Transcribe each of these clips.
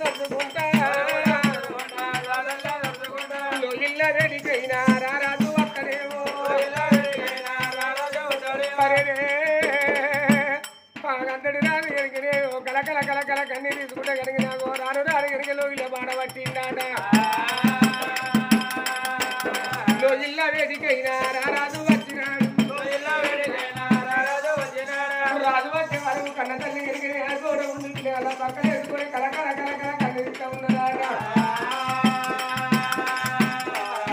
దొరుకుంటా ఇళ్ళ రెడికైనా రారాజు అక్కడేమో అరెరే రాను గెలిగినే ఓ కల కల తీసుకుంటే కలిగినాగో రాను రాను గెలిగలో ఇలా బాడబట్టిండాట ఇళ్ళ వేదికైనా రారాజు వచ్చినాడు రాజు వచ్చే వరకు కన్న తల్లి గెలిగినే గోడ ఉంది అలా పక్కన వేసుకొని కల కల కల కల కన్నీ తీస్తా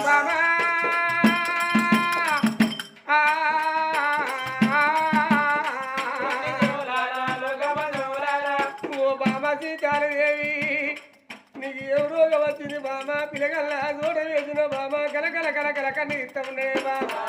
బాబా! ఓ బాబా సీతాలదేవి నీకు ఏ రోగం వచ్చింది బామా పిల్లగల్లా గోడ వేసిన బామా కలకల కలకల కన్నీ ఇస్తా ఉండే బామా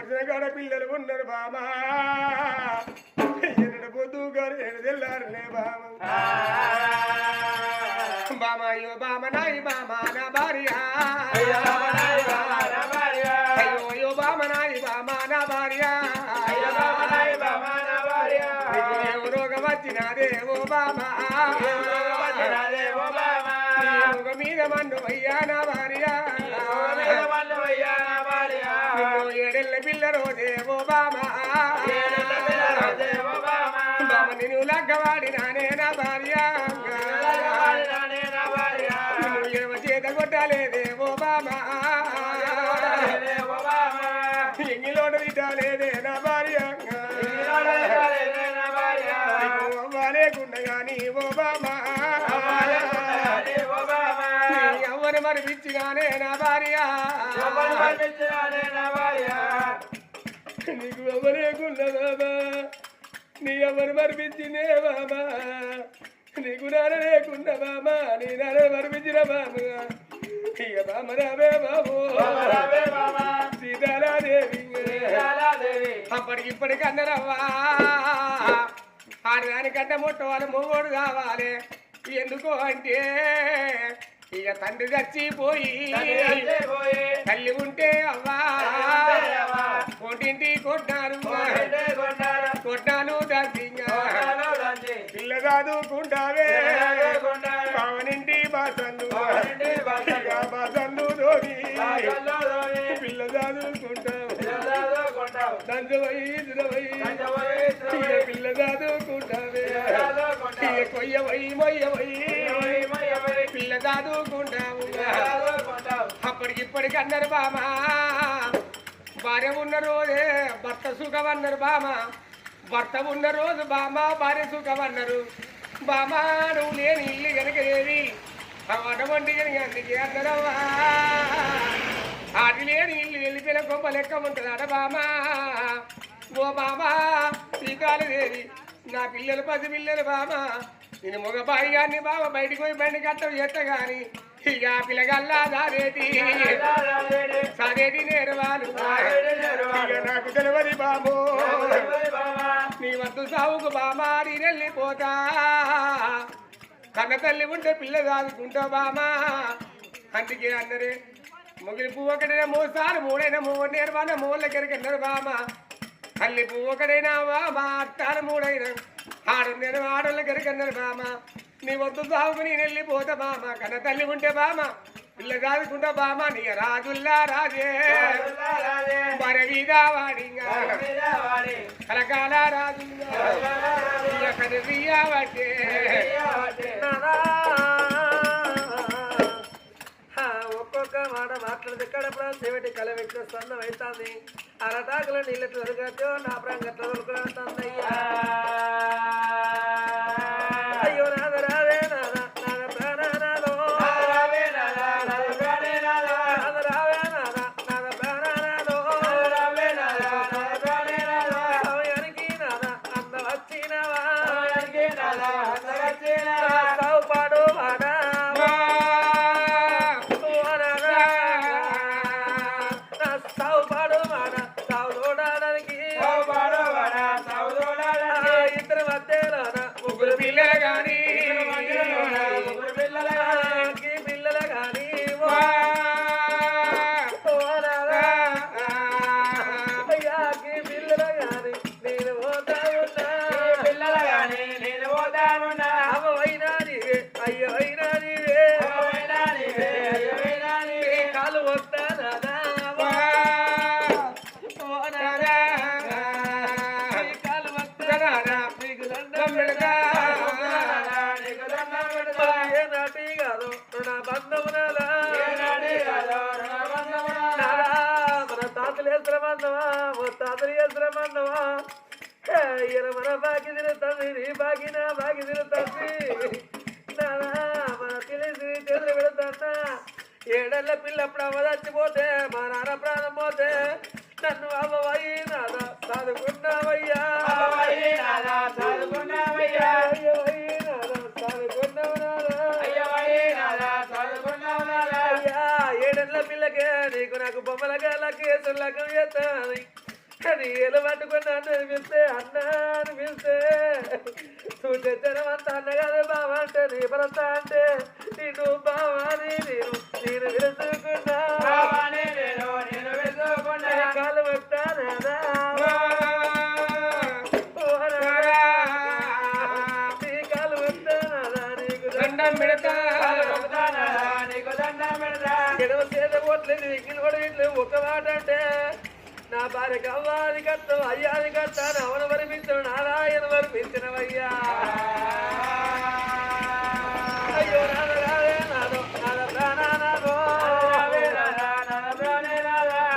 పొద్దు కొట్టిన కాడ పిల్లలు ఉన్నారు బామా. ఎన్నడ పొద్దు గారు ఎన్నడ తెల్లారులే బామ బామ అయ్యో బామ నాయి బామ నా భార్య. అయ్యో అయ్యో బామ నాయి బామ నా భార్య. నీకు ఏ రోగం వచ్చినాదే ఓ బామ. నీ రోగం మీద మన్ను అయ్యా నా భార్య. బామ నిన్ను నా భార్య ఏమ చేత కొట్టలేదే ఓ బామ తిట్టాలేదే నా భార్య అవ్వలేకుండా గాని ఓ బామ ఎవరు నా భార్య. నీకు ఎవరేకున్నా బాబా నీ ఎవరు మరిపించిందే బాబా నీకు నాన్న లేకుండా బాబా నీ నాన్న మరిపించిన బాబా ఇక బామ రావే బాబు సీతారాదేవి. అప్పటికి ఇప్పటికి అన్నరవ్వా ఆడదానికంటే ముట్టవాలి మొగోడు కావాలి. ఎందుకో అంటే ఇక తండ్రి చచ్చిపోయి తల్లి ఉంటే అవ్వా. కోటింటి ఇక పిల్ల కొయ్యవై మొయ్యవై పిల్ల అప్పటికిప్పటికి అన్నారు బామా. భార్య ఉన్న రోజే భర్త సుఖం అన్నారు బామ. భర్త ఉన్న రోజు బామ భార్య సుఖం అన్నారు. బామ నువ్వు లేని ఇల్లు కనుక లేవి అటువంటి కనుక అందుకే అన్నారవ్వా. ఆటి లేని ఇల్లు వెళ్ళిపోయిన గొప్ప లెక్క ఉంటుంది అడ బామా. ఓ బాబా శ్రీకాలు దేవి నా పిల్లలు పది పిల్లలు బామ నేను మగ భార్యాన్ని బావ బయటికి పోయి బండి కట్టం చేస్తా గాని ఇక పిల్లగల్లా దారేటి సరేటి. నేరవాలు. నాకు తెలియదు బాబు. నీ వద్దు సావుకు బామారి వెళ్ళిపోతా. కన్న తల్లి ఉంటే పిల్ల దాదుకుంటా బామా అందుకే అన్నరే మొగిలి పువ్వు మూడు సార్లు మూడైన మూడు నేర్వాన మూలకెరికి అన్నారు బామా తల్లి పువ్వు ఒకటైనా బామా అట్టాలు మూడైనా. ఆడు నేను ఆడోళ్ళ కరికన్నారు బామ. నీ వద్దు సాగుకు నేను వెళ్ళిపోతా బామ. కన్న తల్లి ఉంటే బామ. పిల్ల కాదుకుంటా బామ. నీ రాజుల్లా రాజే. మరవిగా వాడింగా కలకాల రాజుల్లా. కనిపియా వాడే. ఒక్కొక్క మాట మాట్లాడితే కడపడ చెవిటి కల వ్యక్తి సన్నం అవుతుంది? అరటాకుల నీళ్ళ దొరకచ్చు నా ప్రాంగట్లో దొరకడంతయ్యా వేసిన బంధమా మన తాతలు వేసిన బంధమా బాకి తిరుగుతుంది నీ బాకి నా బాకి తిరుగుతుంది నాదా మన తెలిసి తెలిసి పెడుతున్నా ఏడళ్ళ పిల్లప్పుడు అమ్మ చచ్చిపోతే మా నాన్న ప్రాణం పోతే నన్ను అవ్వవయ్యి నాదా చదువుకున్నావయ్యా బొమ్మల గల కేసు కేసులు చేస్తాను కానీ ఏలు పట్టుకున్నాను అనిపిస్తే అన్న అనిపిస్తే చూసే జనమంతా అన్న కాదు బావ అంటే నీ భరత అంటే నేను బావాని నేను నేను విరుచుకున్నా నా భార్య కవ్వాలి కట్టం అయ్యాది కట్టాను అవను వరిపించను నారాయణ వరిపించినవయ్యా అయ్యో నాద రావే నాదో. నాద ప్రాణానాదో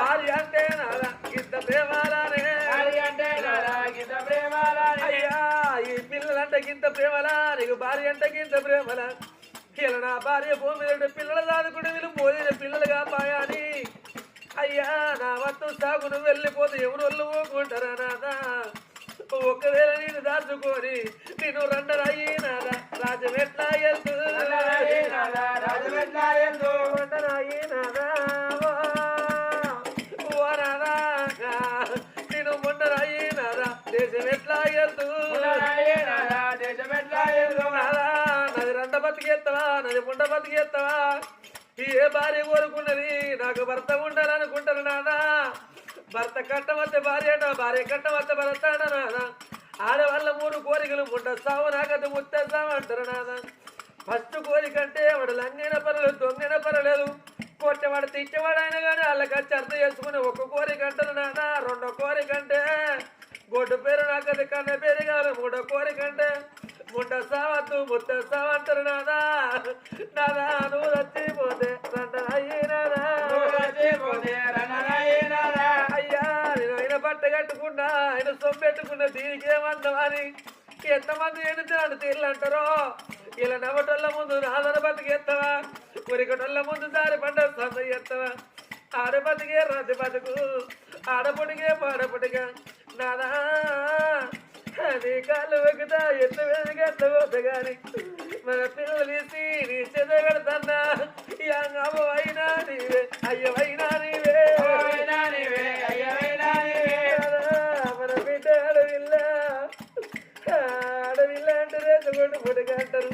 భార్య అంటే నాద ఇంత ప్రేమాలానే. అయ్యా ఈ పిల్లలంటే గింత ప్రేమలా నీకు భార్య అంటే గింత ప్రేమలా. ఇలా నా భార్య భూమి పిల్లల దాదుకుని వీళ్ళు పోయిన పిల్లలుగా అయ్యా నా వత్తు వెళ్ళిపోతే ఎవరు వాళ్ళు ఊకుంటారా నాదా? ఒకవేళ నేను దాచుకొని నేను రండరాయి నాదా? రాజం ఎట్లా ఎత్తు రండరాయి నేను మొండరాయి నాదా? దేశం ఎట్లా ఎత్తు నది రండ బతికేస్తావా నది ముండ బతికేస్తావా ఈ ఏ భార్య కోరుకున్నది? నాకు భర్త ఉండాలనుకుంటాను నాదా? భర్త కట్టవద్ద భార్య భార్య కట్టవద్ద భర్త అంట ఆడవాళ్ళ మూడు కోరికలు ముండ సావు నాకది ముత్తేస్తావు అంటారు ఫస్ట్ కోరిక అంటే వాడు లంగిన పర్లేదు దొంగిన పర్లేదు కొట్టేవాడు తిట్టేవాడు అయినా కానీ వాళ్ళకి వచ్చి అర్థం చేసుకుని ఒక కోరిక అంటారు నానా. రెండో కోరిక అంటే గొడ్డు పేరు నాకు కన్న పేరు కావాలి మూడో కోరిక అంటే ముండ సావద్దు ముద్ద సావంటారు నాదా నాదా నువ్వు చచ్చిపోతే రండ అయ్యినాదా అయ్యా అయ్యి ఆయన బట్ట కట్టుకున్నా ఆయన సొమ్మెట్టుకున్న దీనికి ఏమంటామని ఎంతమంది ఎన్నుతాడు తీర్లు అంటారో ఇలా నవ్వటోళ్ళ ముందు నాదన బతికేస్తావా ఉరికటోళ్ళ ముందు దారి పంట సంద ఎత్తవా? ఆడ బతికే రాజు బతుకు ఆడపొడిగే పాడపుడిగా నాదా నీ కాళ్ళు వెక్కుతా ఎత్తు వెనుగట్ల పోత కానీ మన పిల్లలు తీసి నీ చెద పెడతన్నా అవ్వ అయినా నీవే. అయ్యవైనా నీవే అంటే రేసుకొండు పొడిగా అంటారు.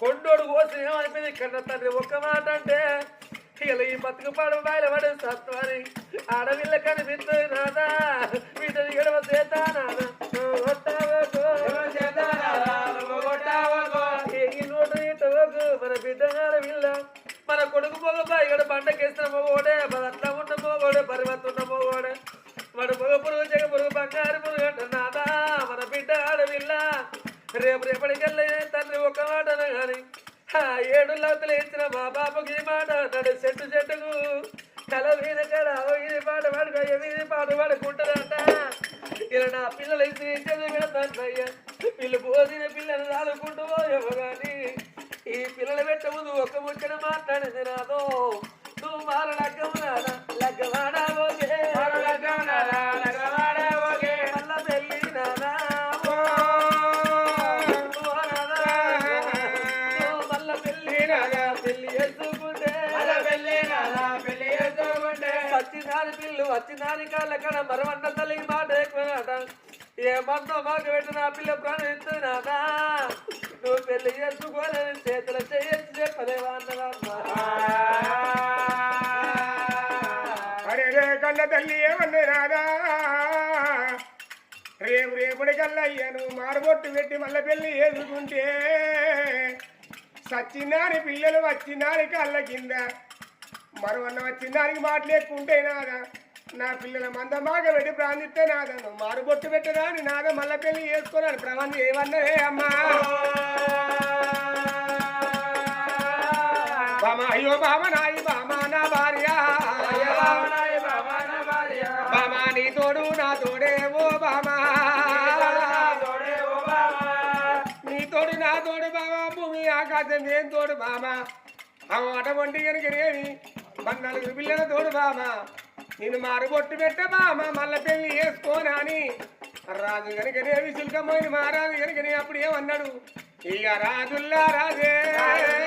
కొండోడు కోసం ఏమైపోయింది కన్న తండ్రి ఒక్క మాట అంటే ఇలా ఈ బతుకు పాడు బయలు పడే సత్వాని. అడవిల్ల కనిపిస్తుంది నాదా వీటిని గడవ చేత నాదా మన బిడ్డ అడవిల్ల మన కొడుకు పొగ ఇక్కడ బండకేసిన మొగోడే మన అట్లా ఉన్న మొగోడే పరివర్తున్న మొగోడే. వాడు పొగ పురుగు చెగ పురుగు బంగారు పురుగు అంట నాదా మన బిడ్డ ఆడవిల్ల. రేపు రేపటికెళ్ళే తండ్రి ఒక మాటను కానీ ఏడు లవతలు ఇచ్చిన మా బాబుకి మాట అన్నాడు. చెట్టు చెట్టుకు తల మీద కడ ఇది పాట పాడుకో ఇది పాట పాడుకుంటారంట ఇలా నా పిల్లలు ఇచ్చి చదివిడతాయ్యా వీళ్ళు పోసిన పిల్లలు రాలుకుంటూ పోయేమో ఈ పిల్లలు పెట్ట ముందు ఒక్క ముచ్చట మాట్లాడింది నాదో నువ్వు మాల లగ్గము నాదా లగ్గవాడావు పిల్లు వచ్చినారి మరవన్న తల్లి మాట ఏ మందో మాకు పెట్టిన పిల్ల ప్రాణం నువ్వు పెళ్ళి చేసుకోలేని చేతుల చేయొచ్చు చెప్పలేవా అన్నదమ్మా రే కన్న తల్లి ఏమన్నా రాదా? రేపు రేపుడి కల్లా అయ్యాను మారబొట్టు పెట్టి మళ్ళీ పెళ్ళి చేసుకుంటే సచ్చినారి పిల్లలు వచ్చినారి కళ్ళ కింద మరొన్న వచ్చిన దానికి మాట్లాడుకుంటే నాదా? నా పిల్లల మంద బాగా పెట్టి ప్రాంతిస్తే నాదను. మారు బొట్టు పెట్టదా అని నాదా మళ్ళా పెళ్ళి చేసుకోరాని ప్రబంధం ఏమన్నదే అమ్మా. బామ అయ్యో బామ నాయి బామ నా భార్య. బామ నీ తోడు నా తోడే ఓ బామ. నీ తోడు నా తోడు బామ భూమి ఆకాశం ఏం తోడు బామ. అమ్మ అటువంటి కనుకనేవి నలుగురు పిల్లల తోడు బామ. నేను మారు బొట్టు పెట్ట బామ మళ్ళా పెళ్ళి చేసుకోనా అని. రాజు కనుకనేవి శిల్కమైన మహారాజు కనుకనే అప్పుడు ఏమన్నాడు? ఇక రాజుల్లా రాజే రాజు.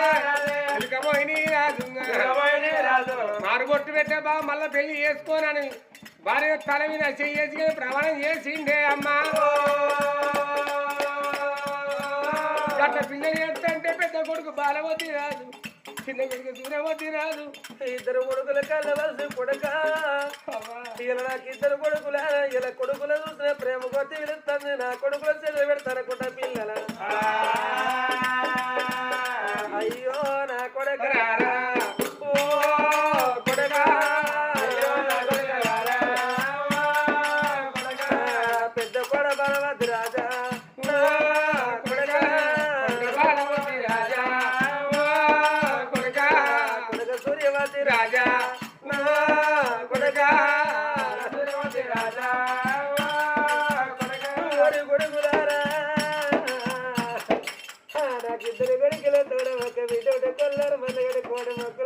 మారుబొట్టు పెట్టే బా మళ్ళా పెళ్ళి చేసుకోనని భార్య తల మీద చెయ్యేసి ప్రమాణం చేసిండే అమ్మా. గట్ల పిల్లని అంటే పెద్ద కొడుకు బాలవతి రాదు చిన్న కొడుకు దూరవతి రాదు. ఇద్దరు కొడుకుల కళ్ళవలసి కొడుక. ఇలా నాకు ఇద్దరు కొడుకుల? ఇలా కొడుకుల చూసిన ప్రేమ కొద్ది వెళుతుంది నా కొడుకుల చెల్లెలు పెడతారనుకుంటా పిల్లల. అయ్యో నా కొడుక కొడుకులారా నాకు ఇద్దరు కొడుకుల తోడ ఒక బిడ్డ కొల్లరు మల్లగడ కోడ మొక్కలు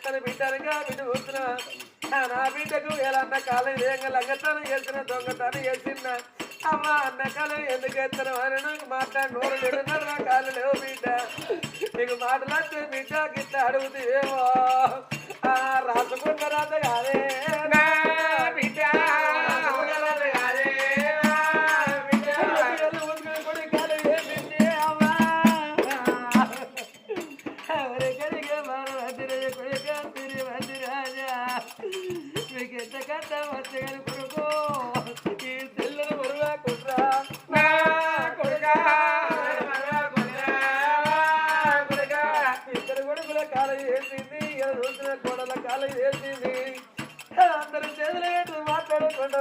చేస్తాను కాలు ఎత్తని బిడ్డలుగా బిడ్డ నా బిడ్డకు ఎలా అన్న కాలం వేగ లంగతనం చేసిన దొంగతనం చేసిన అమ్మ అన్న కాలం ఎందుకు ఎత్తను అని నాకు మాట్లాడి నోరు లేడున్నారు నా కాలు లేవు బిడ్డ. నీకు మాట్లాడితే బిడ్డ గిట్ట అడుగుతావేమో ఏమో. రాసుకున్న రాత కాదే.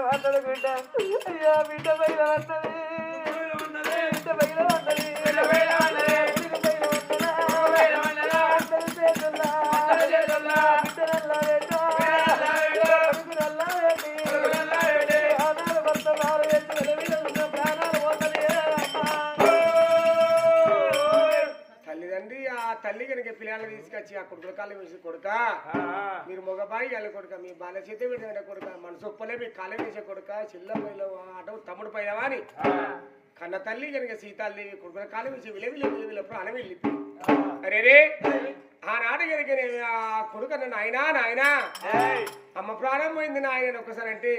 మాట్లాడుకుంటా మాట్లాడుకుంటా అయ్యా బిడ్డ పైన ఉన్నది బిడ్డ పైన ఉన్నది పిల్లలు తీసుకొచ్చి ఆ కొడుకుల కాళ్ళు వేసి కొడుక మీరు మగబాయి వెళ్ళ కొడుక మీ బాల చేతి పెట్టిన కొడుక మన సొప్పలే మీ కాలం వేసే కొడుక చిల్ల పైలో తమ్ముడు పైలవా అని కన్న తల్లి కనుక సీతాదేవి కొడుకుల కాలం వచ్చి విలవిల విలవిల ప్రాణం వెళ్ళిపోయి అరే రే ఆనాడు కనుక ఆ కొడుకు అన్న నాయనా నాయనా. అమ్మ ప్రాణం పోయింది నాయన ఒక్కసారి అంటే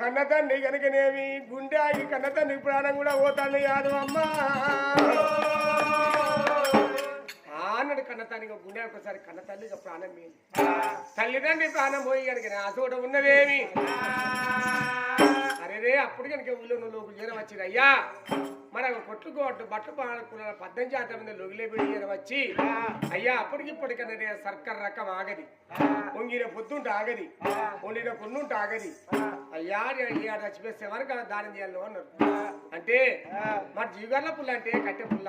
కన్న తండ్రి కనుకనేమి గుండె ఆగి కన్న తండ్రి ప్రాణం కూడా పోతాను యాదు అమ్మా అన్నాడు కన్న తల్లి గుండె ఒకసారి కన్న తల్లిగా ప్రాణం పోయింది తల్లిదండ్రి ప్రాణం పోయి కనుక నా ఉన్నవేమి? అరేరే అప్పుడు కనుక ఊళ్ళో లోకు చేర వచ్చింది అయ్యా. మరి అవి కొట్టుకోవట్టు బట్టలు పాడుకున్న పద్దెనిమిది శాతం మీద లొగిలే పెట్టి చేర వచ్చి అయ్యా అప్పటికి ఇప్పటికన్నా సర్కార్ రకం ఆగది. పొంగిన పొద్దుంటే ఆగది. వండిన కొన్నుంటే ఆగది. అయ్యా అయ్యా చచ్చిపోతే ఎవరికి దానం చేయాలి అన్నారు. అంటే మరి జీవిగర్ల పుల్ల అంటే కట్టె పుల్ల.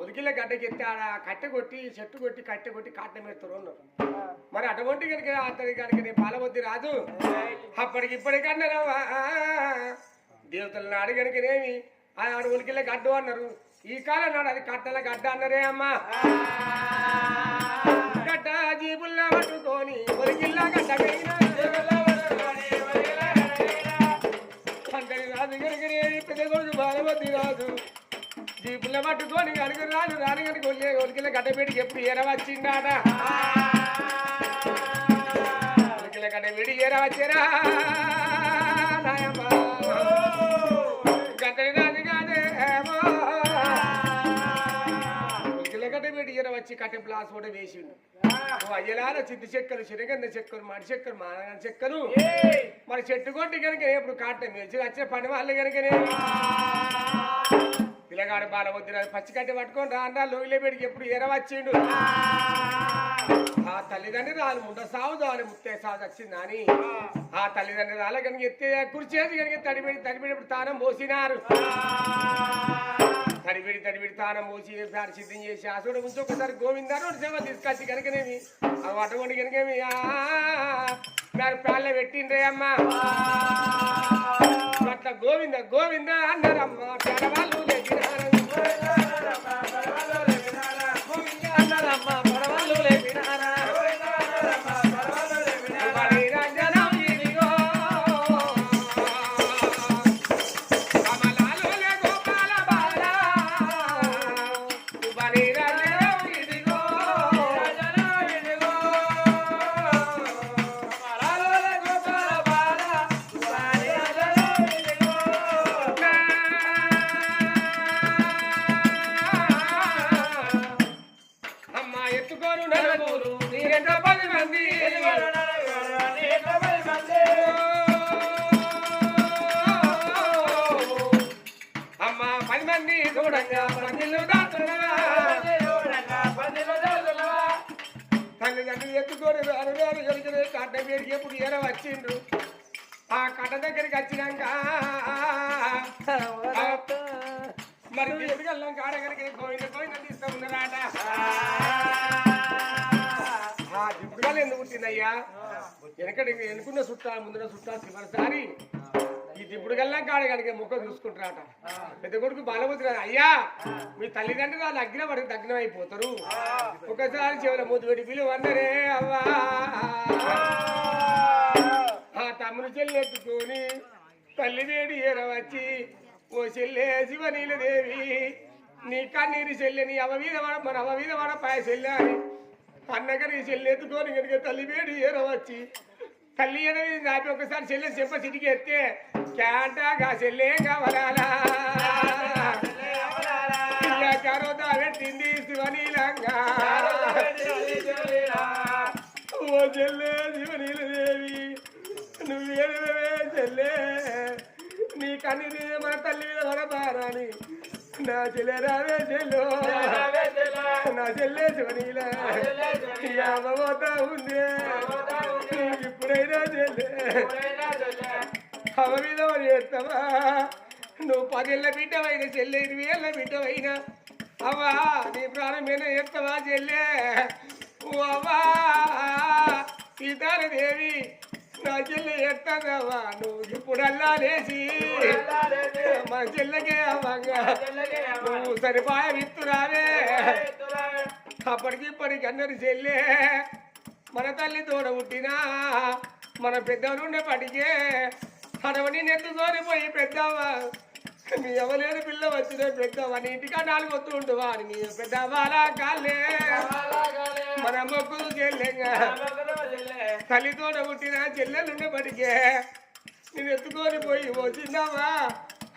ఉదికిల్ల గడ్డకి ఎత్తి ఆడ కట్టె కొట్టి చెట్టు కొట్టి కట్టె కొట్టి కాటం ఎత్తురు మరి అటువంటి కనుక అతని కనుక నేను పాలవద్ది రాదు. అప్పటికి ఇప్పటికన్నారా దేవతల నాడు కనుకనేమి ఆ ఆడు ఉలికిల గడ్డు అన్నారు. ఈ కాలం నాడు అది కట్టల గడ్డ అన్నరే అమ్మా. గడ్డ జీబుల్లా పట్టుకొని ఒలికిల్లా గడ్డ బాలవద్ది రాజు. జీపుల్లో పట్టుకొని కనుక రాజు రాని కనుక ఒళ్ళే ఒలికిల గడ్డ ఎప్పుడు ఏర వచ్చిందాట ఒలికిల గడ్డ పెట్టి ఏర వచ్చారా? నాయమ్మ. వచ్చి కట్టె ప్లాస్ కూడా వేసిండు. ఓ అయ్యలాల చిద్ది చెక్కలు శనగంద చెక్కలు మడి చెక్కలు మానగ చెక్కలు. మరి చెట్టు కొట్టి కనుక ఎప్పుడు కాటం వేసి వచ్చే పని వాళ్ళు కనుకనే పిల్లగాడు బాల వద్దు పచ్చి కట్టి పట్టుకొని రాండా లోగిలే పెడికి ఎప్పుడు ఎర వచ్చిండు ఆ తల్లిదండ్రి రాలు ముండ సాగు దాని ముత్తే సాగు వచ్చింది అని ఆ తల్లిదండ్రి రాళ్ళ కనుక ఎత్తే కుర్చేసి కనుక తడిపెడి తడిపెడి తానం పోసినారు తడిపిడి తడిపిడి తానం పోసి ప్యారు సిద్ధం చేసి ఆ చూడ ముందు ఒకసారి గోవిందారు సేవ తీసుకొచ్చి కనుకనేమి ఆ అటువంటి కనుకేమి మీరు ప్యాళ్ళ పెట్టిండ్రే అమ్మా. అట్లా గోవింద గోవింద అన్నారమ్మ. పెడవాళ్ళు వచ్చిండ్రు ఆ కట్ట దగ్గరికి వచ్చినాక మరి ఎదురుగల్లం కాడ గోవింద గోవింద తీస్తూ ఆ దిప్పుడుగా ఎందుకు పుట్టిందయ్యా? వెనకటి వెనుకున్న చుట్టా ముందున్న చుట్టా చివరిసారి ఈ దిప్పుడు గల్లా కాడ కనుక ముఖం చూసుకుంటారట. పెద్ద కొడుకు బాలబుద్ధి అయ్యా మీ తల్లిదండ్రులు వాళ్ళు అగ్న పడికి దగ్నం అయిపోతారు. ఒకసారి చివరి ముద్దు పెట్టి పిలువ అన్నరే అవ్వా. ఆ తమ్ముడు చెల్లి ఎత్తుకొని తల్లి వేడి ఏర వచ్చి ఓ చెల్లె శివనీలదేవి నీ కన్నీరు చెల్లె నీ అవ మీద వాడ మన అవ మీద వాడ పాయ చెల్లె అని అన్నగ నీ చెల్లి ఎత్తుకొని కనుక తల్లి వేడి ఏర వచ్చి తల్లి అనేది దాటి ఒకసారి చెల్లె చెప్ప సిటికి ఎత్తే క్యాంటాగా చెల్లె కావాలా? కరోదా పెట్టింది శివనీలంగా. ఓ చెల్లె శివనీలదేవి నీ కన్నీరు మన తల్లి మీద పడతారని. నా చెల్లె రావే చెల్లు. నా చెల్లె శివనీల అమ్మబోతా ఉంది. ఇప్పుడైనా చెల్లె. అవ మీద చేస్తావా నువ్వు పదేళ్ళ బిడ్డవైనా చెల్లె ఇరవై ఏళ్ళ బిడ్డవైనా. అవ్వా నీ ప్రాణం మీద ఎత్తవా చెల్లె? ఓ అవ్వా సీతారదేవి నా చెల్లె ఎత్తదవ్వా నువ్వు ఇప్పుడల్లా లేచి. మా చెల్లెకే అవ్వంగా. నువ్వు సరిపాయ విత్తురావే. అప్పటికి ఇప్పటికి అందరి చెల్లె. మన తల్లి తోడ పుట్టినా మన పెద్దలుండే పడికే అడవని నెత్తుకొని పోయి పెద్దవ్వ. నీ ఎవలేని పిల్ల వచ్చిన పెద్దవా నీ ఇంటికా నాలుగు వస్తూ ఉంటువా అని నీ పెద్ద కాలే కాళ్ళే. మన మొక్కులు చెల్లెంగా. తల్లితోట పుట్టిన ఉండబడికే నువ్వు ఎత్తుకొని పోయి ఓ చిన్నావా?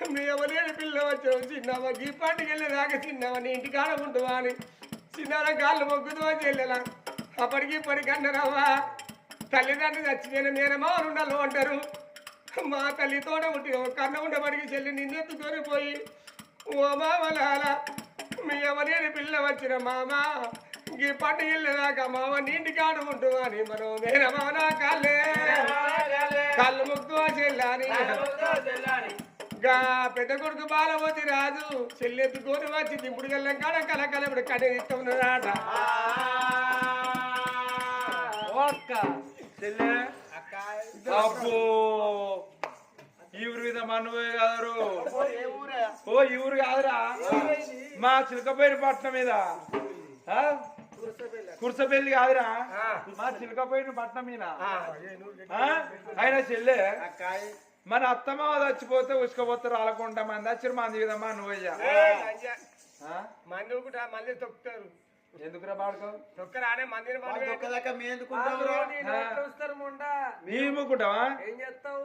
మీ ఎవలేని పిల్ల వచ్చావు చిన్నావా? ఈ పాటికి వెళ్ళి రాక చిన్నావా? నీ ఇంటికాడ ఉంటువా అని చిన్నారా కాళ్ళు మొక్కుతువా చెల్లెలా. అప్పటికి ఇప్పటికన్నారావా తల్లిదండ్రులు చచ్చిపోయిన మేనమావలు ఉండాలి అంటారు. మా తల్లితోట ఉంటే ఒక కన్న ఉండబడికి చెల్లి నిన్నెత్తుకొని పోయి ఓ మామలాల మీ ఎవరేని పిల్ల వచ్చిన మామ? ఈ పంట వెళ్ళేదాకా మామ నీంటికి ఆడుకుంటూ అని మనం మేనమాన కాలే కళ్ళు. ముక్తు చెల్లాని. గా పెద్ద కొడుకు బాలవతి రాజు చెల్లెత్తుకొని వచ్చి దింపుడు వెళ్ళాం కాడ కలకల ఇప్పుడు కడే చెల్లె. అబ్బో! ఈ ఊరు మీద మన్నుపోయి కాదరు. ఓ ఈ ఊరు కాదురా. మా చిలకపోయిన పట్నం మీద? కుర్సపల్లి కాదురా. మా చిలకపోయిన పట్నం మీద? ఆయన చెల్లె మన అత్తమ్మ చచ్చిపోతే ఉసుకపోతే రాలకుండా మంది వచ్చి మంది విధమ్మా నువ్వయ్యా మళ్ళీ తొక్కుతారు. ఎందుకురా బాడుకో? తొక్కరానే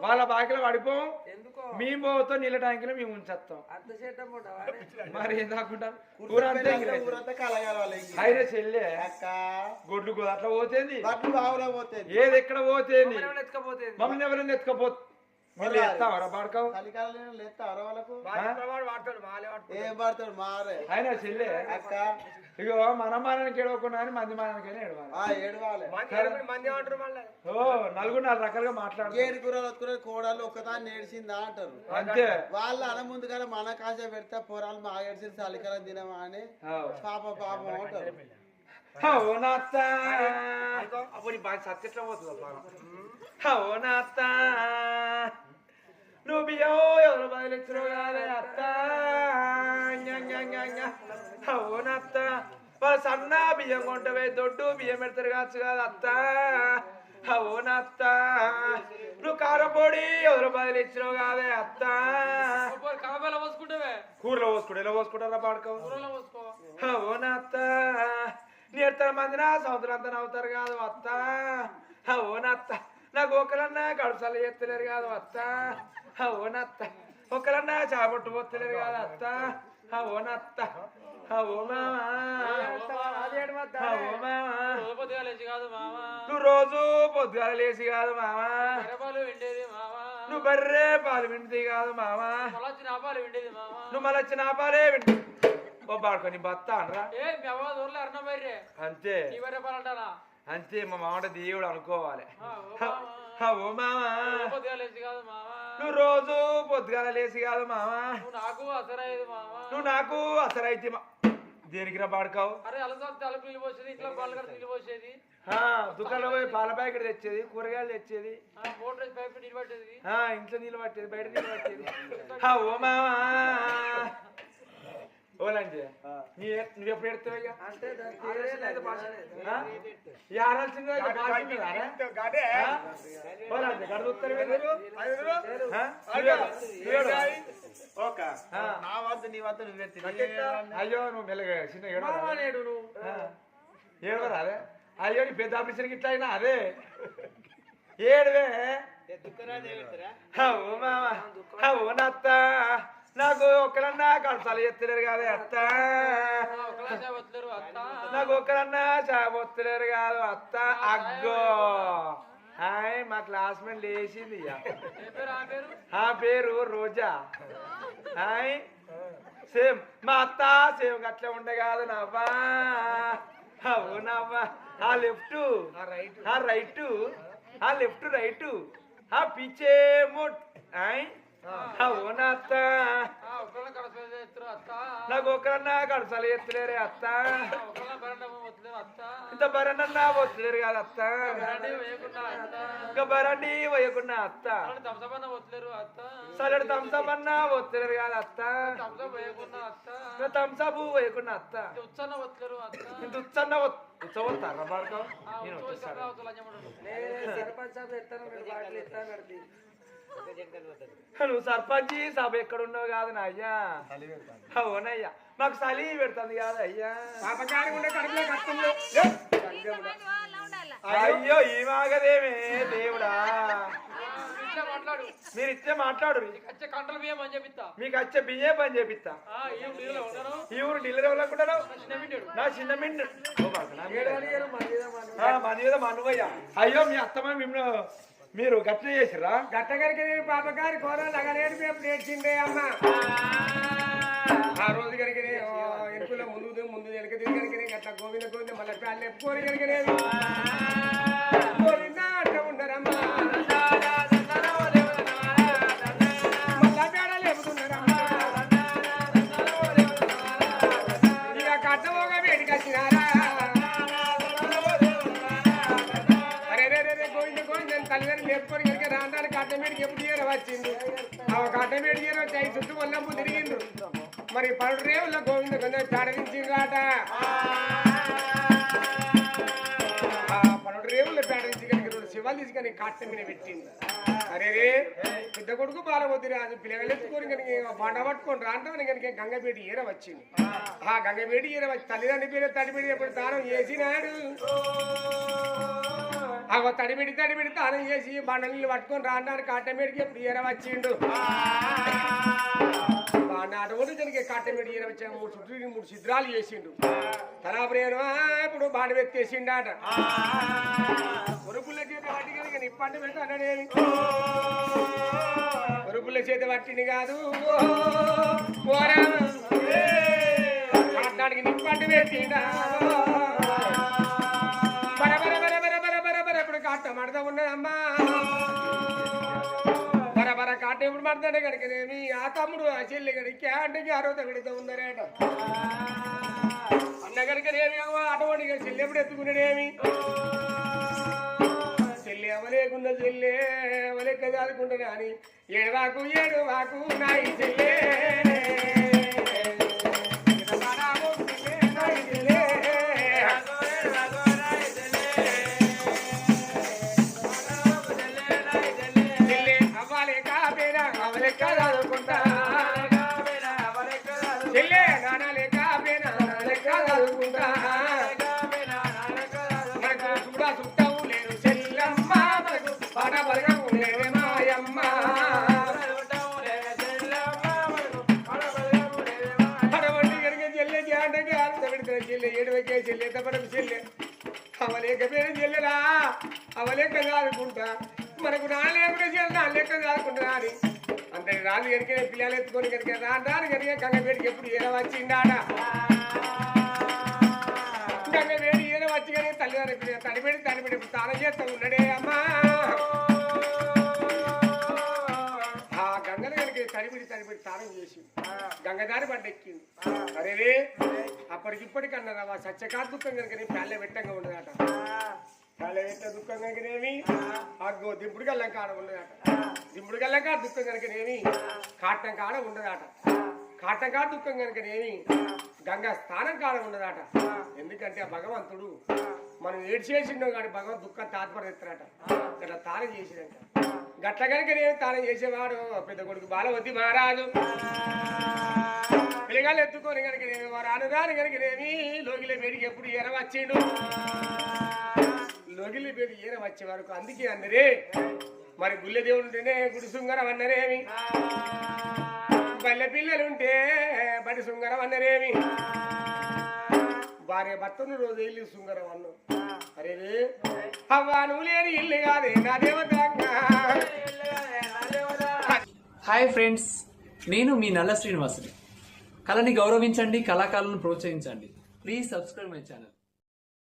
వాళ్ళ బాకిలో పడిపోం. ఎందుకో? మేము పోతాం నీళ్ళ ట్యాంకులో మేము ఉంచేస్తాం. మరి ఏం. అయినా చెల్లె గొడ్లు అట్లా పోతేంది? ఏది ఎక్కడ పోతేంది? ఎత్తుకపోతే మమ్మల్ని ఎవరైనా ఎత్తుకపో చెల్లె. అక్క? ఇగో మన మంది ఏడవాలి. ఓ నలుగురు నాలుగు రకాలుగా మాట్లాడు ఏడు కూరలు కోడలు ఒక్కదాన్ని నేర్చిందా అంటారు. అంతే. వాళ్ళు అన ముందుగానే మన కాశ పెడితే పొరాలు మా ఏడ్చిన చలికాలం తినమా అని. పాప పాపం అంటారు. అప్పుడు బాగా సత్యట్లా పోతుంది నువ్వు బియ్యం ఎవరు బదిలించరు కాదే అత్త అవునత్త వాళ్ళు సన్న బియ్యం కొంటవే దొడ్డు బియ్యం పెడతారు కావచ్చు కాదు అత్త అవునత్త నువ్వు కారపొడి ఎవరు బదిలించరు కాదే అత్త కాబాల పోసుకుంటావే కూరలో పోసుకుంటా ఎలా పోసుకుంటారా పాడుకో కూరలో పోసుకో అవునత్త నేర్తల మంది నా సంవత్సరం అంతా నవ్వుతారు కాదు అత్త అవునత్త నాకు ఒకరన్నా గడుసలు ఎత్తలేరు కాదు అత్త అవునత్త ఒకరన్నా చాపట్టు పోతలేరు కాదు అత్త మామ నువ్వు రోజు పొద్దుగాల లేచి కాదు మామా. నువ్వు బర్రే పాలు వింటుంది కాదు మామా. నువ్వు మళ్ళీ వచ్చిన పాలే వింటు ఓ పాడుకొని బత్త అనరా? అంతే. అంతే మా మామట దేవుడు అనుకోవాలి. ఓ మామ. నువ్వు రోజు పొద్దుగాల లేచి కాదు మామా నువ్వు నాకు అసరయ్యేది మామ నువ్వు నాకు అసలైతే మా దేనికి రా పాడుకావు? అరే అలసా తలుపు నీళ్ళు పోసేది ఇంట్లో పాలు కడితే నీళ్ళు పోసేది. ఆ, దుకాణంలో పోయి పాల ప్యాకెట్ తెచ్చేది కూరగాయలు తెచ్చేది. ఆ, మోటార్ పట్టేది. ఆ, ఇంట్లో నీళ్ళు పట్టేది బయట ఆ, ఓ మామా ఓలండి నీ నువ్వు ఎప్పుడు ఎడతావు అంటే ఆ? ఈ ఆరాల్సిందే ఇక భాష ఉన్నదా రా? గాడే ఆ? ఓలండి గడువు ఉత్తరం ఎందుకు? ఐదుగురు ఆ? నువ్వేడు? నువ్వేడు? ఆ. నా వద్ద నీ వద్ద నువ్వే అయ్యో నువ్వు మెల్లగా చిన్న ఏడవరా? ఆ. ఏడవరా అదే అయ్యో నీ పెద్ద ఆపరేషన్ ఇట్లా అయినా అదే ఏడువే మామ నత్త నాకు ఒక్కరన్నా కడసాలు ఎత్తలేరు కాదే అత్త. నాకు ఒక్కరన్నా చాబొత్తలేరు కాదు అత్త. అగ్గో. హాయ్ మా క్లాస్మేట్ లేచింది ఇక. ఏ పేరు ఆ పేరు రోజా. హాయ్. సేమ్ మా అత్త సేమ్ గట్ల ఉండే కాదు నవ్వా. అవు నవ్వా. ఆ లెఫ్ట్ ఆ రైట్ ఆ లెఫ్ట్ రైట్ ఆ పిచ్చే ముట్. హాయ్. అవు నా అత్త ఆ, ఒకళ్ళ కడప అత్త నాకు ఒకరన్నా కడసలు ఎత్తలేరే అత్త. ఇంత బరన్నా వత్తలేరు కాదు అత్త. ఇంకా బరండి వేయకుండా అత్త. తమసపన్న వద్దరు అత్త సలడు తంసమన్నా వత్తలేరు కాదు అత్త. ఇంకా తంసపు వేయకుండా అత్త. ఇంత ఉచ్చన్న ఉచ్చవత్తారా పాడుకో నేను సర్పంచ్ ఎత్తాను నువ్వు సర్పంచి సభ ఎక్కడున్నావు కాదు నా అయ్యా. అవునయ్యా మాకు సలి పెడుతుంది కాదు అయ్యా. అయ్యో. ఈ మాగదేమే దేవుడా. మీరు ఇచ్చే మాట్లాడు. మీకు వచ్చే బియ్యే పని చేపిస్తా ఈ ఊరు డీలర్ ఎవరుకుంటారు చిన్న వింటాడు నా చిన్న మిండు మన మీద మనువయ్యా. అయ్యో మీ అత్తమ్మ మిమ్మల్ని మీరు గట్ల చేసిర్రా? గట్టగరికి పాపకారి కూర నగలేడు మేము నేర్చిందే అమ్మ. ఆ రోజు కనుక ఎనుకుల ముందు ముందు వెనక తిరిగి గట్ల గోవింద గోవింద మళ్ళీ ప్యాళ్ళు ఎప్పుకోని కనుక పట్టుకొని రాంటామని కనుక గంగపేట ఈర వచ్చింది. ఆ. గంగపేట ఈర వచ్చి తల్లిదండ్రి పేరు తడిపిడి ఎప్పుడు తానం చేసినాడు ఆ తడిపిడి తడిపిడి తానం చేసి బండ నీళ్ళు పట్టుకొని రాంటానికి కాటమేడికి ఎప్పుడు ఈర వచ్చిండు. నాటోడు కనుక కాటమేడి ఈర వచ్చి మూడు చుట్టూ మూడు సిద్రాలు చేసిండు. తలాపురేను ఇప్పుడు బాండ వెత్తేసిండాట ఒరుపుల చేత పట్టి కనుక పెట్టి అన్నడేమి పరుపుల చేత పట్టింది కాదు. మాట్లాడికి నిప్పండి పెట్టిండా బర బర బర బర బర కాట మడత ఉన్నదమ్మా. బర బర కాట ఎప్పుడు గడికి కనుకనేమి ఆ తమ్ముడు ఆ చెల్లి కనుక క్యాంటీకి అరవత విడత ఉందరేట అన్న గడికనేమి అటువంటి చెల్లి ఎప్పుడు ఎత్తుకున్నాడేమి చెల్లి అవలేకున్న చెల్లె అవలేక చాలుకుంటున్నా అని ఏడువాకు ఏడువాకు నాయి చెల్లే. అవలేక చదువుకుంటా మనకు నాలేకుండా చెల్లె నా లెక్క అని. అంతే రాదు ఎరికే పిల్లలు ఎత్తుకొని కనుక రాను కనుక కంగపేటికి ఎప్పుడు ఏర వచ్చిండాడా? గంగవేడి వేడి వచ్చి కానీ తల్లిదండ్రులు తడిపెడి తడిపెడి ఇప్పుడు చేస్తా ఉన్నాడే అమ్మా? ఆ గంగలు కనుక తడిపెడి తడిపెడి తానం చేసి గంగదారి పడ్డెక్కింది అరేరే అప్పటికిప్పటికన్నా ఆ సత్యకా దుఃఖం కనుక పేళ్ళ పెట్టంగా ఉండదట. పేళ్ళ ఎంత దుఃఖం కనుకనేమి? అగ్గో దింపుడు గల్లం కాడ ఉండదట దింపుడు గల్లం కాడ దుఃఖం కనుకనేమి? కాటం కాడ ఉండదట కాటం కాడ దుఃఖం కనుకనేమి? గంగా స్థానం కాడ ఉండదట ఎందుకంటే ఆ భగవంతుడు మనం ఏడ్చేసిండో కానీ భగవంతు దుఃఖం తాత్పర్యస్తారట ఇట్లా తానం చేసినాక గట్ల కనుక నేను తానం చేసేవాడు? పెద్ద కొడుకు బాలవతి మహారాజు. పిల్లగాళ్ళు ఎత్తుకొని కనుక నేను రాను రాను కనుక నేమి లోకి పేరుకి ఎప్పుడు ఎరవచ్చిండు? లోగిల పేరు ఈర వచ్చే వరకు అందుకే అందరే మరి గుళ్ళె ఉంటేనే గుడి శృంగారం అన్నరేమి పల్లె పిల్లలుంటే బడి శృంగారం అన్నరేమి భార్య భర్తను రోజు వెళ్ళి శృంగారం అన్ను. అరే అవ్వా నువ్వు లేని ఇల్లు కాదే నా దేవత హాయ్ ఫ్రెండ్స్ నేను మీ నల్ల శ్రీనివాసుని. కళని గౌరవించండి కళాకారులను ప్రోత్సహించండి. Please subscribe my channel.